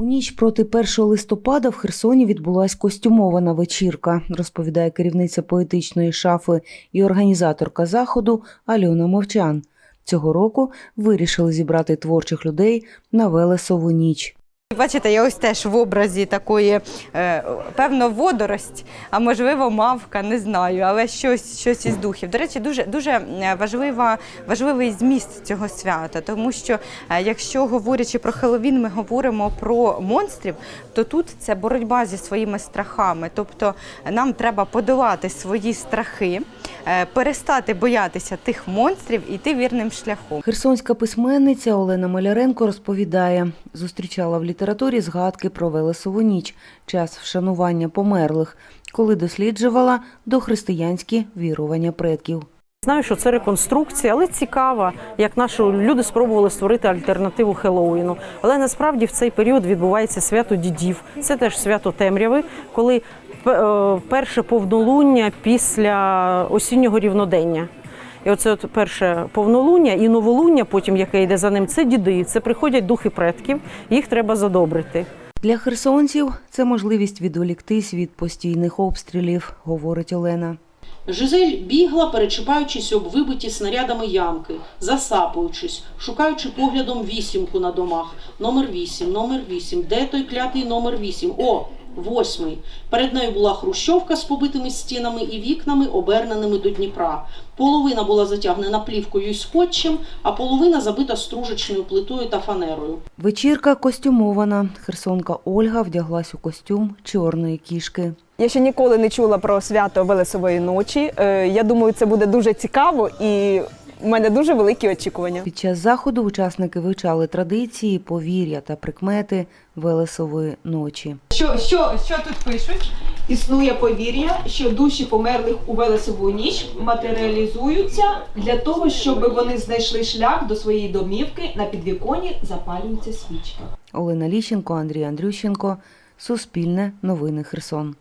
У ніч проти 1 листопада в Херсоні відбулася костюмована вечірка, розповідає керівниця поетичної шафи і організаторка заходу Альона Мовчан. Цього року вирішили зібрати творчих людей на Велесову ніч. Бачите, я ось теж в образі такої, е, певно, водорость, а можливо, мавка, не знаю, але щось, щось із духів. До речі, дуже, дуже е, важлива, важливий зміст цього свята, тому що е, якщо говорячи про Хеллоуін, ми говоримо про монстрів, то тут це боротьба зі своїми страхами. Тобто нам треба подолати свої страхи, перестати боятися тих монстрів і йти вірним шляхом. Херсонська письменниця Олена Маляренко розповідає, зустрічала в літературі згадки про Велесову ніч, час вшанування померлих, коли досліджувала дохристиянські вірування предків. Знаю, що це реконструкція, але цікава, як наші люди спробували створити альтернативу Хеллоуіну. Але насправді в цей період відбувається свято дідів. Це теж свято темряви, коли е, перше повнолуння після осіннього рівнодення. І оце от перше повнолуння і новолуння, потім яке йде за ним, це діди. Це приходять духи предків, їх треба задобрити. Для херсонців це можливість відволіктись від постійних обстрілів, говорить Олена. Жизель бігла, перечіпаючись об вибиті снарядами ямки, засапуючись, шукаючи поглядом вісімку на домах. Номер вісім, номер вісім. Де той клятий номер вісім? О, восьмий. Перед нею була хрущовка з побитими стінами і вікнами, оберненими до Дніпра. Половина була затягнена плівкою і скотчем, а половина забита стружечною плитою та фанерою. Вечірка костюмована. Херсонка Ольга вдяглась у костюм чорної кішки. Я ще ніколи не чула про свято Велесової ночі. Е, Я думаю, це буде дуже цікаво і в мене дуже великі очікування. Під час заходу учасники вивчали традиції, повір'я та прикмети Велесової ночі. Що, що, що тут пишуть? Існує повір'я, що душі померлих у Велесову ніч матеріалізуються для того, щоб вони знайшли шлях до своєї домівки. На підвіконі запалюється свічка. Олена Ліщенко, Андрій Андрющенко. Суспільне новини Херсон.